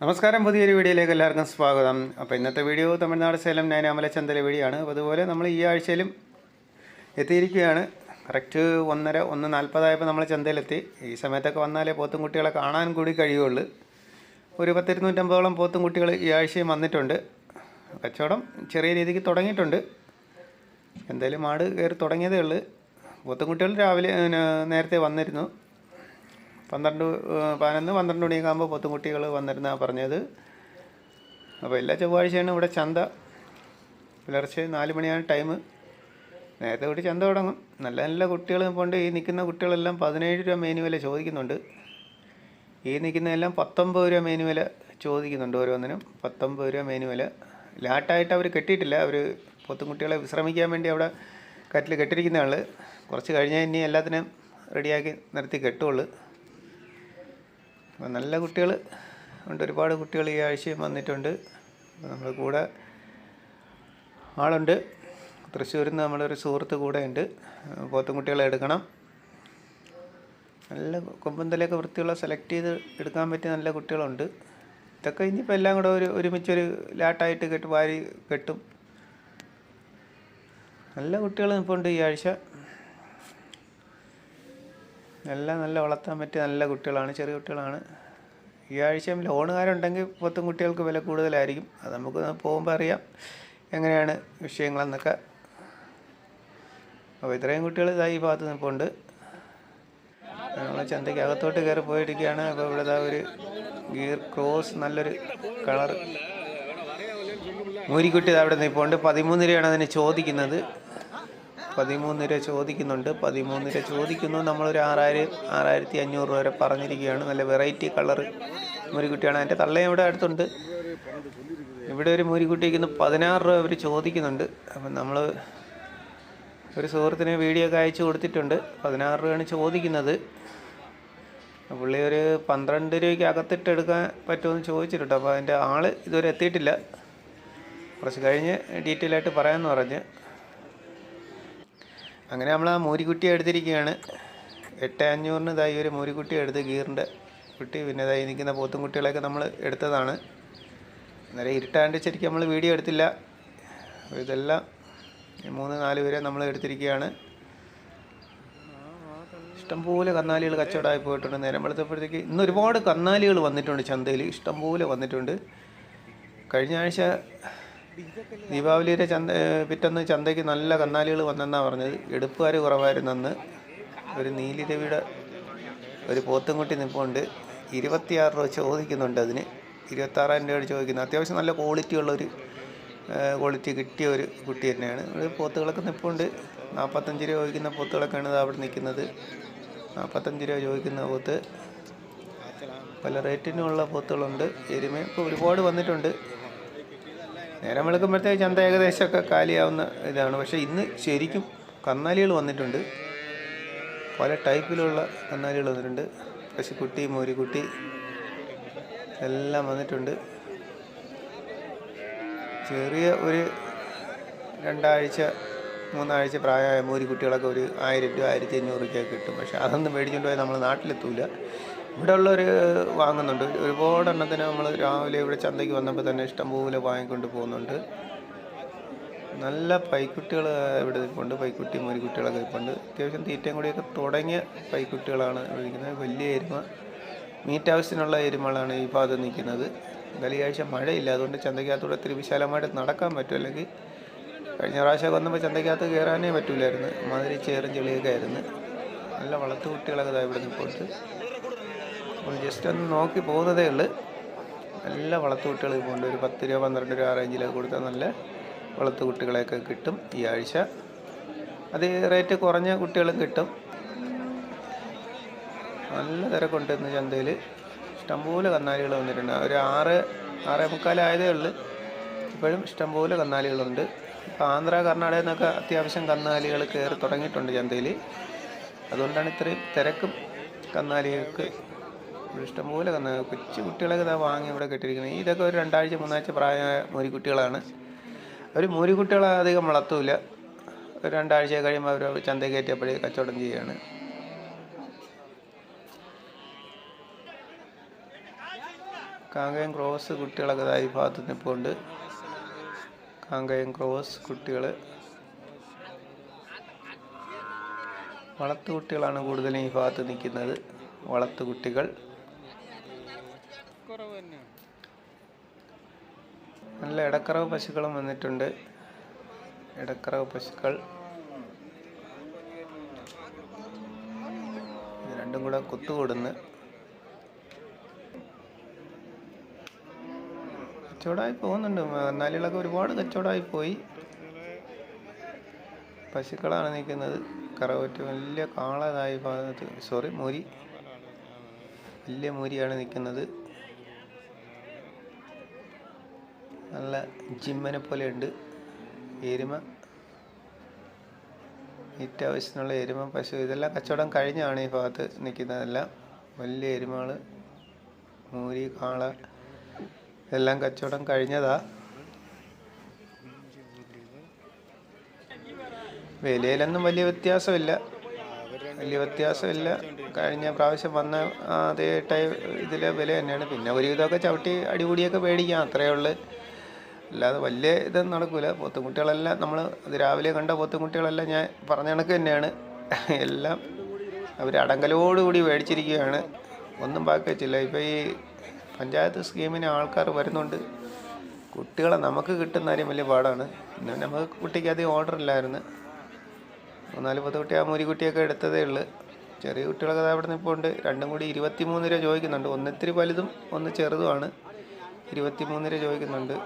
നമസ്കാരം. പുതിയൊരു വീഡിയോയിലേക്ക് എല്ലാവർക്കും സ്വാഗതം. അപ്പോൾ ഇന്നത്തെ വീഡിയോ തമിഴ്നാട് സേലം നൈനാമല ചന്തല വീഡിയോയാണ്. അപ്പോൾ അതുപോലെ നമ്മൾ ഈ ആഴ്ചയിലും എത്തിയിരിക്കുകയാണ്. കറക്റ്റ് ഒന്നര ഒന്ന് നാൽപ്പതായപ്പോൾ നമ്മൾ ചന്തയിലെത്തി. ഈ സമയത്തൊക്കെ വന്നാലേ പോത്തും കുട്ടികളെ കാണാൻ കൂടി കഴിയുള്ളൂ. ഒരു പത്തിരുന്നൂറ്റമ്പതോളം പോത്തും കുട്ടികൾ ഈ ആഴ്ചയും വന്നിട്ടുണ്ട്. കച്ചവടം ചെറിയ രീതിക്ക് തുടങ്ങിയിട്ടുണ്ട്. എന്തായാലും ആട് കയറി തുടങ്ങിയതേ ഉള്ളൂ. പോത്തും കുട്ടികൾ രാവിലെ നേരത്തെ വന്നിരുന്നു. പന്ത്രണ്ട് പതിനൊന്ന് പന്ത്രണ്ട് മണിയൊക്കെ ആകുമ്പോൾ പോത്തുംകുട്ടികൾ വന്നിരുന്നാണ് പറഞ്ഞത്. അപ്പോൾ എല്ലാ ചൊവ്വാഴ്ചയാണ് ഇവിടെ ചന്ത. പുലർച്ചെ നാല് മണിയാണ് ടൈം. നേരത്തെ കൂടി ചന്ത തുടങ്ങും. നല്ല നല്ല കുട്ടികൾ കൊണ്ട് ഈ നിൽക്കുന്ന കുട്ടികളെല്ലാം പതിനേഴ് രൂപ മേനു വില ചോദിക്കുന്നുണ്ട്. ഈ നിൽക്കുന്നതെല്ലാം പത്തൊമ്പത് രൂപ മേനു വില ചോദിക്കുന്നുണ്ട് ഓരോന്നിനും. പത്തൊമ്പത് രൂപ മേനു വില. ലാട്ടായിട്ട് അവർ കെട്ടിയിട്ടില്ല. അവർ പോത്തുംകുട്ടികളെ വിശ്രമിക്കാൻ വേണ്ടി അവിടെ കറ്റിൽ കെട്ടിരിക്കുന്നതാണ് കുറച്ച് കഴിഞ്ഞാൽ ഇനി എല്ലാത്തിനും റെഡിയാക്കി നിർത്തി കെട്ടുള്ളൂ. നല്ല കുട്ടികൾ ഉണ്ട്. ഒരുപാട് കുട്ടികൾ ഈ ആഴ്ചയും വന്നിട്ടുണ്ട്. അപ്പോൾ നമ്മുടെ കൂടെ ആളുണ്ട്. തൃശ്ശൂരിൽ നിന്ന് നമ്മളൊരു സുഹൃത്ത് കൂടെ ഉണ്ട്. പോത്തും കുട്ടികളെ എടുക്കണം. നല്ല കൊമ്പന്തലൊക്കെ വൃത്തിയുള്ള സെലക്ട് ചെയ്ത് എടുക്കാൻ പറ്റിയ നല്ല കുട്ടികളുണ്ട്. ഇതൊക്കെ ഇനിയിപ്പോൾ എല്ലാം കൂടെ ഒരു ഒരുമിച്ചൊരു ലാട്ടായിട്ട് കെട്ട് വാരി കെട്ടും. നല്ല കുട്ടികൾ ഇപ്പോൾ ഉണ്ട് ഈ ആഴ്ച. എല്ലാം നല്ല വളർത്താൻ പറ്റിയ നല്ല കുട്ടികളാണ് ചെറിയ കുട്ടികളാണ്. ഈ ആഴ്ചയും ലോണുകാരുണ്ടെങ്കിൽ പൊത്തും കുട്ടികൾക്ക് വില കൂടുതലായിരിക്കും. അത് നമുക്ക് പോകുമ്പോൾ അറിയാം എങ്ങനെയാണ് വിഷയങ്ങളെന്നൊക്കെ. അപ്പോൾ ഇത്രയും കുട്ടികൾ ഇതായി ഈ ഭാഗത്ത് നിൽപ്പുണ്ട്. നമ്മൾ ചന്തയ്ക്ക് അകത്തോട്ട് കയറി പോയിരിക്കുകയാണ്. അപ്പോൾ ഇവിടെ ഒരു ഗീർ ക്രോസ് നല്ലൊരു കളർ. മൂരിക്കുട്ടി അവിടെ നിൽപ്പുണ്ട്. പതിമൂന്ന് രൂപയാണ് അതിന് ചോദിക്കുന്നത്. പതിമൂന്ന് രൂപ ചോദിക്കുന്നുണ്ട്. പതിമൂന്ന് രൂപ ചോദിക്കുന്നു. നമ്മളൊരു ആറായിരം ആറായിരത്തി അഞ്ഞൂറ് രൂപ വരെ പറഞ്ഞിരിക്കുകയാണ്. നല്ല വെറൈറ്റി കളർ മുരിക്കുട്ടിയാണ്. അതിന്റെ തള്ളയും ഇവിടെ അടുത്തുണ്ട്. ഇവിടെ ഒരു മുരിക്കുട്ടിക്ക് ഇന്ന് പതിനാറ് രൂപ അവർ ചോദിക്കുന്നുണ്ട്. അപ്പം നമ്മൾ ഒരു സുഹൃത്തിന് വീഡിയോ ഒക്കെ അയച്ചു കൊടുത്തിട്ടുണ്ട്. പതിനാറ് രൂപയാണ് ചോദിക്കുന്നത്. പുള്ളി ഒരു പന്ത്രണ്ട് രൂപയ്ക്ക് അകത്തിട്ട് എടുക്കാൻ പറ്റുമെന്ന് ചോദിച്ചിട്ടുണ്ട്. അപ്പോൾ അതിന്റെ ആൾ ഇതുവരെ എത്തിയിട്ടില്ല. കുറച്ച് കഴിഞ്ഞ് ഡീറ്റെയിൽ ആയിട്ട് പറയാമെന്ന് പറഞ്ഞ്. അങ്ങനെ നമ്മൾ ആ മോരിക്കുട്ടി എടുത്തിരിക്കുകയാണ്. എട്ട് അഞ്ഞൂറിന് ഇതായി ഒരു മോരിക്കുട്ടി എടുത്ത് ഗീറിന്റെ കുട്ടി പിന്നെ ഇതായി നിൽക്കുന്ന പോത്തും കുട്ടികളെയൊക്കെ നമ്മൾ എടുത്തതാണ്. അന്നേരം ഇരുട്ടാണ്ട് ശരിക്കും നമ്മൾ വീഡിയോ എടുത്തില്ല. ഇതെല്ലാം മൂന്ന് നാല് പേരെ നമ്മൾ എടുത്തിരിക്കുകയാണ്. ഇഷ്ടംപോലെ കന്നാലികൾ കച്ചവടമായി പോയിട്ടുണ്ട്. നേരം വെളുത്തപ്പോഴത്തേക്ക് ഇന്ന് ഒരുപാട് കന്നാലികൾ വന്നിട്ടുണ്ട് ചന്തയിൽ. ഇഷ്ടംപോലെ വന്നിട്ടുണ്ട്. കഴിഞ്ഞ ആഴ്ച ദീപാവലിയുടെ ചന്ത പിറ്റന്ന് ചന്തയ്ക്ക് നല്ല കന്നാലികൾ വന്നെന്നാണ് പറഞ്ഞത്. എടുപ്പുകാർ കുറവായിരുന്നെന്ന് ഒരു നീലിരവിയുടെ ഒരു ഒരു പോത്തുംകുട്ടി നിൽപ്പുണ്ട് ഇരുപത്തിയാറ് രൂപ ചോദിക്കുന്നുണ്ട് അതിന്. ഇരുപത്താറായിരം രൂപയോട് ചോദിക്കുന്നത് അത്യാവശ്യം നല്ല ക്വാളിറ്റി ഉള്ളൊരു ക്വാളിറ്റി കിട്ടിയ ഒരു കുട്ടി തന്നെയാണ്. ഒരു പോത്തുകളൊക്കെ നിൽപ്പുണ്ട് നാൽപ്പത്തഞ്ച് രൂപ ചോദിക്കുന്ന പോത്തുകളൊക്കെയാണ് ഇത് അവിടെ നിൽക്കുന്നത്. നാൽപ്പത്തഞ്ച് രൂപ ചോദിക്കുന്ന പോത്ത്. പല റേറ്റിനുമുള്ള പോത്തുകളുണ്ട്. എരുമയൊക്കെ ഒരുപാട് വന്നിട്ടുണ്ട്. നേരം വെളുക്കുമ്പോഴത്തേക്ക് ചന്ത ഏകദേശമൊക്കെ കാലിയാവുന്ന ഇതാണ്. പക്ഷേ ഇന്ന് ശരിക്കും കന്നാലികൾ വന്നിട്ടുണ്ട്. പല ടൈപ്പിലുള്ള കന്നാലികൾ വന്നിട്ടുണ്ട്. പശുക്കുട്ടി മോരിക്കുട്ടി എല്ലാം വന്നിട്ടുണ്ട്. ചെറിയ ഒരു രണ്ടാഴ്ച മൂന്നാഴ്ച പ്രായമായ മോരിക്കുട്ടികളൊക്കെ ഒരു ആയിരം രൂപ ആയിരത്തി അഞ്ഞൂറ് രൂപയൊക്കെ കിട്ടും. പക്ഷേ അതൊന്നും മേടിച്ചുകൊണ്ട് പോയാൽ നമ്മൾ നാട്ടിലെത്തൂല. ഇവിടെ ഉള്ളവർ വാങ്ങുന്നുണ്ട്. ഒരുപാട് എണ്ണത്തിന് നമ്മൾ രാവിലെ ഇവിടെ ചന്തയ്ക്ക് വന്നപ്പോൾ തന്നെ ഇഷ്ടംപോലെ വാങ്ങിക്കൊണ്ട് പോകുന്നുണ്ട്. നല്ല പൈക്കുട്ടികൾ ഇവിടെ നിൽപ്പുണ്ട്. പൈക്കുട്ടി മോരിക്കുട്ടികളൊക്കെ നിൽപ്പുണ്ട്. അത്യാവശ്യം തീറ്റയും കൂടിയൊക്കെ തുടങ്ങിയ പൈക്കുട്ടികളാണ് ഇരിക്കുന്നത് വലിയ എരുമ മീറ്റ് ആവശ്യത്തിനുള്ള എരുമകളാണ് ഈ ഭാഗത്ത് നിൽക്കുന്നത്. എന്തായാലും ഈ ആഴ്ച മഴയില്ല. അതുകൊണ്ട് ചന്തയ്ക്കകത്തൂടെ ഒത്തിരി വിശാലമായിട്ട് നടക്കാൻ പറ്റും. അല്ലെങ്കിൽ കഴിഞ്ഞ പ്രാവശ്യം വന്നപ്പോൾ ചന്തയ്ക്കകത്ത് കയറാനേ പറ്റില്ലായിരുന്നു മാതിരി ചേറും ചെളിയൊക്കെ ആയിരുന്നു. നല്ല വളർത്തു കുട്ടികളൊക്കെ ഇവിടെ നിൽപ്പുണ്ട്. അപ്പോൾ ജസ്റ്റ് ഒന്ന് നോക്കി പോകുന്നതേ ഉള്ളൂ. നല്ല വളർത്തു കുട്ടികൾ പോകുന്നുണ്ട് ഒരു പത്ത് രൂപ പന്ത്രണ്ട് രൂപ റേഞ്ചിലൊക്കെ കൊടുത്താൽ നല്ല വളർത്തു കുട്ടികളെയൊക്കെ കിട്ടും ഈ ആഴ്ച. അത് റേറ്റ് കുറഞ്ഞ കുട്ടികളും കിട്ടും. നല്ല തിരക്കുണ്ട് ഇന്ന് ചന്തയിൽ ഇഷ്ടംപോലെ കന്നാലികൾ വന്നിട്ടുണ്ട്. ഒരു ആറ് ആറേ മുക്കാലായതേ ഉള്ളൂ. ഇപ്പോഴും ഇഷ്ടംപോലെ കന്നാലികളുണ്ട്. ഇപ്പോൾ ആന്ധ്ര കർണാടകയിൽ നിന്നൊക്കെ അത്യാവശ്യം കന്നാലികൾ കയറി തുടങ്ങിയിട്ടുണ്ട് ചന്തയിൽ അതുകൊണ്ടാണ് ഇത്രയും തിരക്കും കന്നാലികൾക്ക് ഇവിടെ ഇഷ്ടംപോലെ തന്നെ. കൊച്ചു കുട്ടികളൊക്കെ ഇതാ വാങ്ങി ഇവിടെ കെട്ടിയിരിക്കുന്നത് ഇതൊക്കെ ഒരു രണ്ടാഴ്ച മൂന്നാഴ്ച പ്രായമായ മോരിക്കുട്ടികളാണ്. അവർ മോരിക്കുട്ടികളെ അധികം വളർത്തൂല. ഒരു രണ്ടാഴ്ച കഴിയുമ്പോൾ അവർ ചന്തയിൽ കയറ്റിയപ്പോഴേ കച്ചവടം ചെയ്യുകയാണ് കാങ്കയം ക്രോസ് കുട്ടികളൊക്കെ ഈ ഭാഗത്ത് നിൽപ്പുണ്ട് കാങ്കയം ക്രോസ് കുട്ടികൾ വളർത്തു കുട്ടികളാണ് കൂടുതലും ഈ ഭാഗത്ത് നിൽക്കുന്നത്. വളർത്തു കുട്ടികൾ. നല്ല ഇടക്കറവ് പശുക്കളും വന്നിട്ടുണ്ട്. ഇടക്കറവ് പശുക്കൾ. രണ്ടും കൂടെ കുത്തുകൂടുന്ന് കച്ചവടമായി പോകുന്നുണ്ട്. കന്നാലികളൊക്കെ ഒരുപാട് കച്ചവടമായി പോയി. പശുക്കളാണ് നിൽക്കുന്നത്. കറവറ്റ് വലിയ കാളതായി ഭാഗത്ത്. സോറി മൂരി. വലിയ മൂരിയാണ് നിൽക്കുന്നത്. നല്ല ജിമ്മനെ പോലെ ഉണ്ട് എരുമ. ഏറ്റവും ആവശ്യത്തിനുള്ള എരുമ പശു ഇതെല്ലാം കച്ചവടം കഴിഞ്ഞാണ് ഈ ഭാഗത്ത് നിൽക്കുന്നതെല്ലാം. വലിയ എരുമകൾ മൂരി കാള ഇതെല്ലാം കച്ചവടം കഴിഞ്ഞതാ. വിലയിലൊന്നും വലിയ വ്യത്യാസമില്ല. വലിയ വ്യത്യാസമില്ല. കഴിഞ്ഞ പ്രാവശ്യം വന്ന അതേ ടൈം ഇതിലെ വില തന്നെയാണ്. പിന്നെ ഒരുവിധമൊക്കെ ചവിട്ടി അടികൂടിയൊക്കെ മേടിക്കാം അത്രയേ ഉള്ളൂ. അല്ലാതെ വലിയ ഇതൊന്നും നടക്കില്ല പോത്തുംകുട്ടികളെല്ലാം നമ്മൾ അത് രാവിലെ കണ്ട പോത്തുംകുട്ടികളെല്ലാം ഞാൻ പറഞ്ഞ കണക്ക് തന്നെയാണ്. എല്ലാം അവർ അടങ്കലോടുകൂടി മേടിച്ചിരിക്കുകയാണ്. ഒന്നും ബാക്കി വെച്ചില്ല. ഇപ്പോൾ ഈ പഞ്ചായത്ത് സ്കീമിന് ആൾക്കാർ വരുന്നുണ്ട്. കുട്ടികളെ നമുക്ക് കിട്ടുന്ന കാര്യം വലിയ പാടാണ്. പിന്നെ നമുക്ക് കുട്ടിക്ക് അധികം ഓർഡർ ഇല്ലായിരുന്നു. മൂന്നാൽ പത്ത് കുട്ടി ആ മുരിക്കുട്ടിയൊക്കെ എടുത്തതേ ഉള്ളൂ. ചെറിയ കുട്ടികളൊക്കെ അവിടെ ഉണ്ട്. രണ്ടും കൂടി ഇരുപത്തി മൂന്ന് രൂപ ചോദിക്കുന്നുണ്ട്. ഒന്നിത്തിരി വലുതും ഒന്ന് ചെറുതുമാണ് ഇരുപത്തി മൂന്ന് രൂപ ചോദിക്കുന്നുണ്ട്.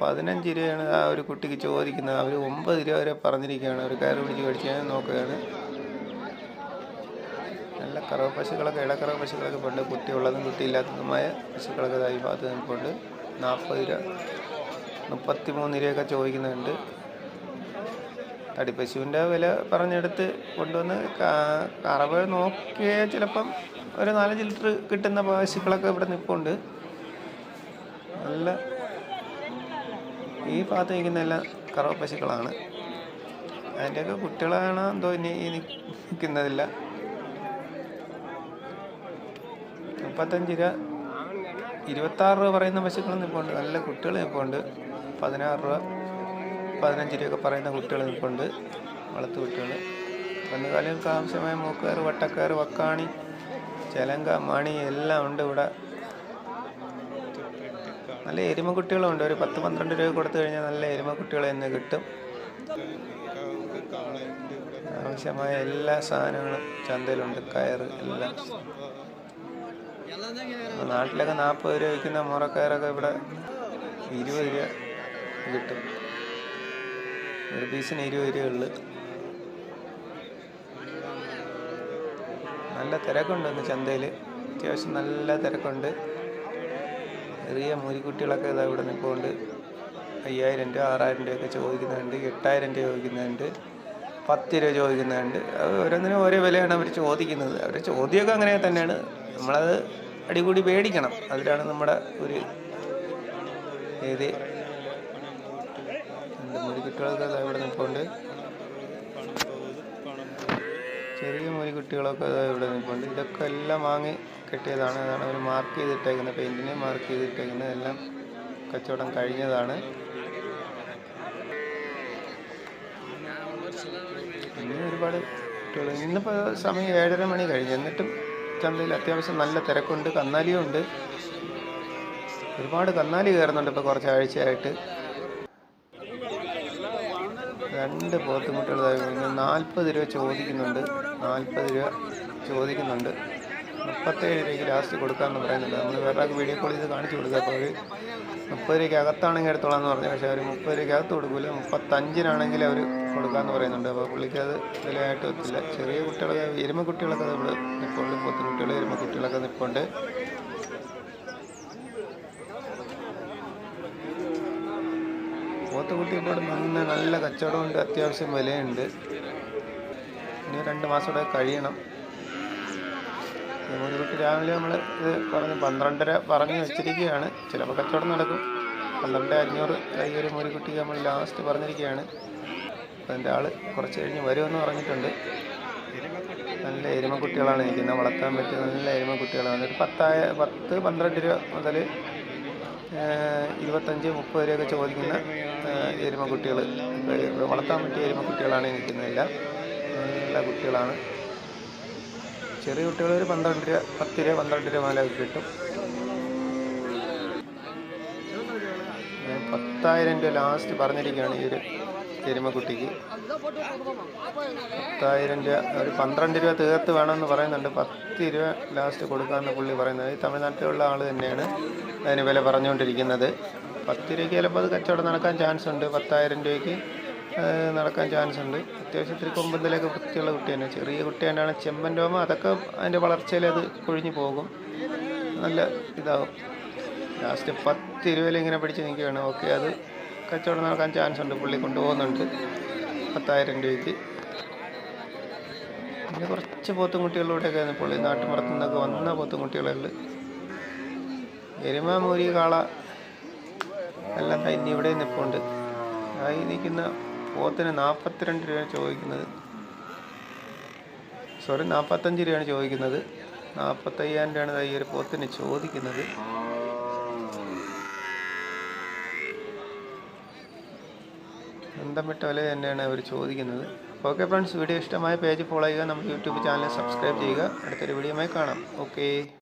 പതിനഞ്ച് രൂപയാണ് ആ ഒരു കുട്ടിക്ക് ചോദിക്കുന്നത്. അവർ ഒമ്പത് രൂപ വരെ പറഞ്ഞിരിക്കുകയാണ്. അവർ കയറി പിടിച്ച് മേടിച്ച് നോക്കുകയാണ്. നല്ല കറവ പശുക്കളൊക്കെ ഇടക്കറവ പശുക്കളൊക്കെ പണ്ട് കുട്ടിയുള്ളതും കുട്ടിയില്ലാത്തതുമായ പശുക്കളൊക്കെ ഈ ഭാഗത്ത് നിൽപ്പുണ്ട്. നാൽപ്പത് രൂപ മുപ്പത്തി മൂന്ന് രൂപയൊക്കെ ചോദിക്കുന്നുണ്ട്. തടിപ്പശുവിന്റെ വില പറഞ്ഞെടുത്ത് കൊണ്ടുവന്ന് കറവ് നോക്കിയാൽ ചിലപ്പം ഒരു നാലഞ്ച് ലിറ്റർ കിട്ടുന്ന പശുക്കളൊക്കെ ഇവിടെ നിൽപ്പുണ്ട്. നല്ല ഈ ഭാഗത്ത് നിൽക്കുന്ന എല്ലാം കറവ പശുക്കളാണ് അതിന്റെയൊക്കെ കുട്ടികളാണ് എന്തോ ഇനി ഈ നിൽക്കുന്നതില്ല. മുപ്പത്തഞ്ച് രൂപ. ഇരുപത്താറ് രൂപ പറയുന്ന പശുക്കൾ നിൽപ്പുണ്ട്. നല്ല കുട്ടികൾ നിൽപ്പുണ്ട്. പതിനാറ് രൂപ പതിനഞ്ച് രൂപയൊക്കെ പറയുന്ന കുട്ടികൾ നിൽപ്പുണ്ട്. വളർത്തു കുട്ടികൾ. കന്നുകാലികൾക്ക് ആവശ്യമായ മൂക്കാറ് വട്ടക്കാറ് വക്കാണി ചെലങ്ക മണി എല്ലാം ഉണ്ട് ഇവിടെ. നല്ല എരുമ കുട്ടികളുണ്ട്. ഒരു പത്ത് പന്ത്രണ്ട് രൂപ കൊടുത്തു കഴിഞ്ഞാൽ നല്ല എരുമ കുട്ടികൾ തന്നെ കിട്ടും. ആവശ്യമായ എല്ലാ സാധനങ്ങളും ചന്തയിലുണ്ട്. കയറ് എല്ലാം. നാട്ടിലൊക്കെ നാൽപ്പത് രൂപ വിൽക്കുന്ന മുറക്കയറൊക്കെ ഇവിടെ ഇരുപത് രൂപ കിട്ടും. ഒരു പീസിന് ഇരുപത് രൂപ ഉള്ളു. നല്ല തിരക്കുണ്ട് ഇന്ന് ചന്തയിൽ അത്യാവശ്യം നല്ല തിരക്കുണ്ട്. ചെറിയ മുരിക്കുട്ടികളൊക്കെ ഇതാ ഇവിടെ നിൽക്കുന്നുണ്ട് അയ്യായിരം രൂപ ആറായിരം രൂപയൊക്കെ ചോദിക്കുന്നുണ്ട് എട്ടായിരം രൂപ ചോദിക്കുന്നുണ്ട് പത്ത് രൂപ ചോദിക്കുന്നുണ്ട് ഓരോന്നിനും ഓരോ വിലയാണ് അവർ ചോദിക്കുന്നത്. അവരുടെ ചോദ്യമൊക്കെ അങ്ങനെ തന്നെയാണ്. നമ്മളത് അടികൂടി പേടിക്കണം. അതിലാണ് നമ്മുടെ ഒരു ഏത് ദാ ഇവിടെ നിൽപ്പുണ്ട്. ചെറിയ മുരിക്കുട്ടികളൊക്കെ ദാ ഇവിടെ നിൽപ്പുണ്ട്. ഇതൊക്കെ എല്ലാം വാങ്ങി കെട്ടിയതാണ്. അതാണ് അവർ മാർക്ക് ചെയ്തിട്ടേക്കുന്നത്. പെയിന്റിനെ മാർക്ക് ചെയ്തിട്ടേക്കുന്നത്. എല്ലാം കച്ചവടം കഴിഞ്ഞതാണ്. ഇനി ഒരുപാട് ഇന്നിപ്പോൾ സമയം ഏഴര മണി കഴിഞ്ഞു. എന്നിട്ടും ചന്തയിൽ അത്യാവശ്യം നല്ല തിരക്കുണ്ട്. കന്നാലിയും ഉണ്ട്. ഒരുപാട് കന്നാലി കയറുന്നുണ്ട് ഇപ്പോൾ കുറച്ച് ആഴ്ചയായിട്ട് രണ്ട് പോത്തുമുട്ടുകൾ നാൽപ്പത് രൂപ ചോദിക്കുന്നുണ്ട്. നാൽപ്പത് രൂപ ചോദിക്കുന്നുണ്ട്. മുപ്പത്തേഴ് രൂപയ്ക്ക് ലാസ്റ്റ് കൊടുക്കാമെന്ന് പറയുന്നുണ്ട്. നമ്മൾ വേറെ വീഡിയോ കോൾ ചെയ്ത് കാണിച്ചു കൊടുക്കുക. അപ്പോൾ അവർ മുപ്പത് രൂപയ്ക്ക് അകത്താണെങ്കിൽ എടുത്തോളാം എന്ന് പറഞ്ഞു. പക്ഷേ അവർ മുപ്പത് രൂപയ്ക്ക് അകത്ത് കൊടുക്കില്ല മുപ്പത്തഞ്ചിനാണെങ്കിൽ അവർ കൊടുക്കാമെന്ന് പറയുന്നുണ്ട്. അപ്പോൾ പുള്ളിക്ക് അത് വിലയായിട്ട് ഒത്തില്ല ചെറിയ കുട്ടികളൊക്കെ എരുമ കുട്ടികളൊക്കെ ഇവിടെ നിൽപ്പുണ്ട് പോത്തുകുട്ടികൾ എരുമ കുട്ടികളൊക്കെ നിൽപ്പുണ്ട് പോത്തുകുട്ടിയുടെ നല്ല നല്ല കച്ചവടമുണ്ട് അത്യാവശ്യം വിലയുണ്ട്. ഇനി രണ്ട് മാസം കൂടെ കഴിയണം. ഒരു മണിക്ക് രാവിലെ നമ്മൾ ഇത് പറഞ്ഞ് പന്ത്രണ്ടര പറഞ്ഞ് വെച്ചിരിക്കുകയാണ്. ചിലപ്പോൾ കച്ചവടം നടക്കും. പന്ത്രണ്ട് അഞ്ഞൂറ് ഈ ഒരു മുരിക്കുട്ടിക്ക് നമ്മൾ ലാസ്റ്റ് പറഞ്ഞിരിക്കുകയാണ്. എന്റെ ആൾ കുറച്ച് കഴിഞ്ഞ് വരുമെന്ന് പറഞ്ഞിട്ടുണ്ട്. നല്ല എരുമക്കുട്ടികളാണ് ഇരിക്കുന്നത്. വളർത്താൻ പറ്റിയ നല്ല എരുമക്കുട്ടികളാണ്. ഒരു പത്തായ പത്ത് പന്ത്രണ്ട് രൂപ മുതൽ ഇരുപത്തഞ്ച് മുപ്പത് രൂപയൊക്കെ ചോദിക്കുന്ന എരുമക്കുട്ടികൾ വളർത്താൻ പറ്റിയ എരുമക്കുട്ടികളാണ് നിൽക്കുന്നതെല്ലാം നല്ല കുട്ടികളാണ്. ചെറിയ കുട്ടികൾ ഒരു പന്ത്രണ്ട് രൂപ പത്ത് രൂപ പന്ത്രണ്ട് രൂപ മാല കിട്ടും. പത്തായിരം രൂപ ലാസ്റ്റ് പറഞ്ഞിരിക്കുകയാണ് ഈ ഒരു എരുമക്കുട്ടിക്ക് പത്തായിരം രൂപ ഒരു പന്ത്രണ്ട് രൂപ തീർത്ത് വേണമെന്ന് പറയുന്നുണ്ട്. പത്ത് രൂപ ലാസ്റ്റ് കൊടുക്കാമെന്ന് പുള്ളി പറയുന്നത്. ഈ തമിഴ്നാട്ടിലുള്ള ആൾ തന്നെയാണ് അതിന് വില പറഞ്ഞുകൊണ്ടിരിക്കുന്നത്. പത്ത് രൂപയ്ക്ക് ചിലപ്പോൾ അത് കച്ചവടം നടക്കാൻ ചാൻസ് ഉണ്ട്. പത്തായിരം രൂപയ്ക്ക് നടക്കാൻ ചാൻസ് ഉണ്ട്. അത്യാവശ്യം ഇത്തിരി കൊമ്പന്തിലൊക്കെ വൃത്തിയുള്ള കുട്ടി തന്നെ. ചെറിയ കുട്ടി തന്നെയാണ്. ചെമ്പൻ രോമ അതൊക്കെ അതിന്റെ വളർച്ചയിൽ അത് കൊഴിഞ്ഞു പോകും. നല്ല ഇതാവും. ലാസ്റ്റ് പത്ത് ഇരുപതിൽ ഇങ്ങനെ പിടിച്ച് നിൽക്കുകയാണ്. ഓക്കെ അത് കച്ചവടം നടക്കാൻ ചാൻസ് ഉണ്ട്. പുള്ളി കൊണ്ടുപോകുന്നുണ്ട്. പത്തായിരം രൂപയ്ക്ക്. പിന്നെ കുറച്ച് പോത്തുംകുട്ടികളിലൂടെയൊക്കെ പുള്ളി. നാട്ടുമ്പുറത്തു നിന്നൊക്കെ വന്ന പോത്തുംകുട്ടികളുണ്ട് എരുമ മൂരി കാള എല്ലാം കഴിഞ്ഞ് ഇവിടെ നിൽപ്പുണ്ട് ആയി നിൽക്കുന്ന പോത്തിന് നാൽപ്പത്തിരണ്ട് രൂപയാണ് ചോദിക്കുന്നത്. സോറി നാൽപ്പത്തഞ്ച് രൂപയാണ് ചോദിക്കുന്നത്. നാൽപ്പത്തയ്യായിരം രൂപയാണ് ഈ ഒരു പോത്തിന് ചോദിക്കുന്നത്. ബന്ധപ്പെട്ട വില തന്നെയാണ് അവർ ചോദിക്കുന്നത്. ഓക്കെ ഫ്രണ്ട്സ് വീഡിയോ ഇഷ്ടമായ പേജ് ഫോളോ ചെയ്യുക. നമ്മുടെ യൂട്യൂബ് ചാനൽ സബ്സ്ക്രൈബ് ചെയ്യുക. അടുത്തൊരു വീഡിയോയുമായി കാണാം. ഓക്കെ